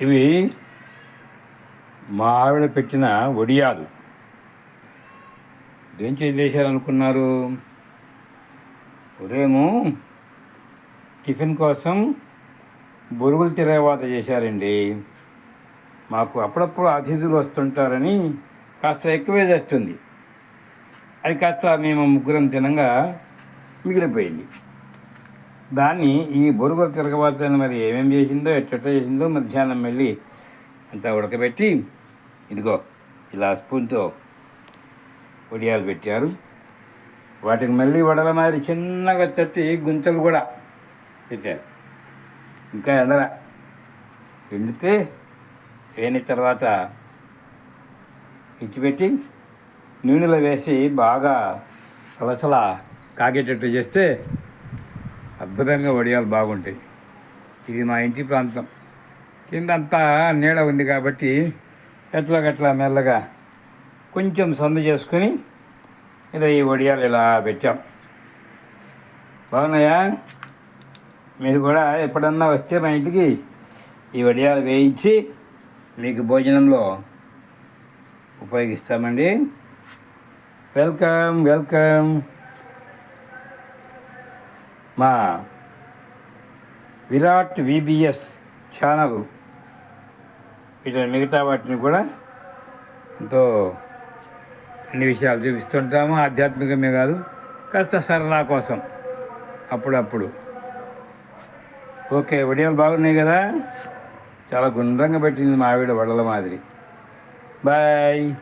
ఇవి మా ఆవిడ పెట్టిన వడియాలు దేం అనుకున్నారు ఉదయము టిఫిన్ కోసం బొరుగులు తిరగవాత చేశారండి. మాకు అప్పుడప్పుడు అతిథులు వస్తుంటారని కాస్త ఎక్కువే చేస్తుంది. అది కాస్త మేము ముగ్గురం తినంగా మిగిలిపోయింది. దాన్ని ఈ బొరుగులు తిరగబాతని మరి ఏమేం చేసిందో ఎట్ట చేసిందో మధ్యాహ్నం వెళ్ళి అంతా ఉడకబెట్టి ఇదిగో ఇలా స్పూన్తో వడియాలు పెట్టారు. వాటికి మళ్ళీ వడల మాదిరి చిన్నగా తట్టి గుంతలు కూడా పెట్టారు. ఇంకా ఎండల ఎండితే వేని తర్వాత ఇచ్చిపెట్టి నూనెలో వేసి బాగా సలసల కాగేటట్టు చేస్తే అద్భుతంగా వడియాలు బాగుంటాయి. ఇది మా ఇంటి ప్రాంతం. కింద అంతా నీడ ఉంది కాబట్టి ఎట్లా గట్లా మెల్లగా కొంచెం సందు చేసుకొని ఇలా ఈ వడియాలు ఇలా పెట్టాం. బాగున్నాయా? మీరు కూడా ఎప్పుడన్నా వస్తే మా ఇంటికి ఈ వడియాలు వేయించి మీకు భోజనంలో ఉపయోగిస్తామండి. Welcome welcome. మా విరాట్ విబిఎస్ ఛానల్ ఇట్లా మిగతా వాటిని కూడా ఎంతో అన్ని విషయాలు చూపిస్తుంటాము. ఆధ్యాత్మికమే కాదు కాస్త సరదా కోసం అప్పుడప్పుడు. ఓకే వడియాలు బాగున్నాయి కదా? చాలా గుండ్రంగా పెట్టింది మా ఆవిడ వడల మాదిరి. బాయ్.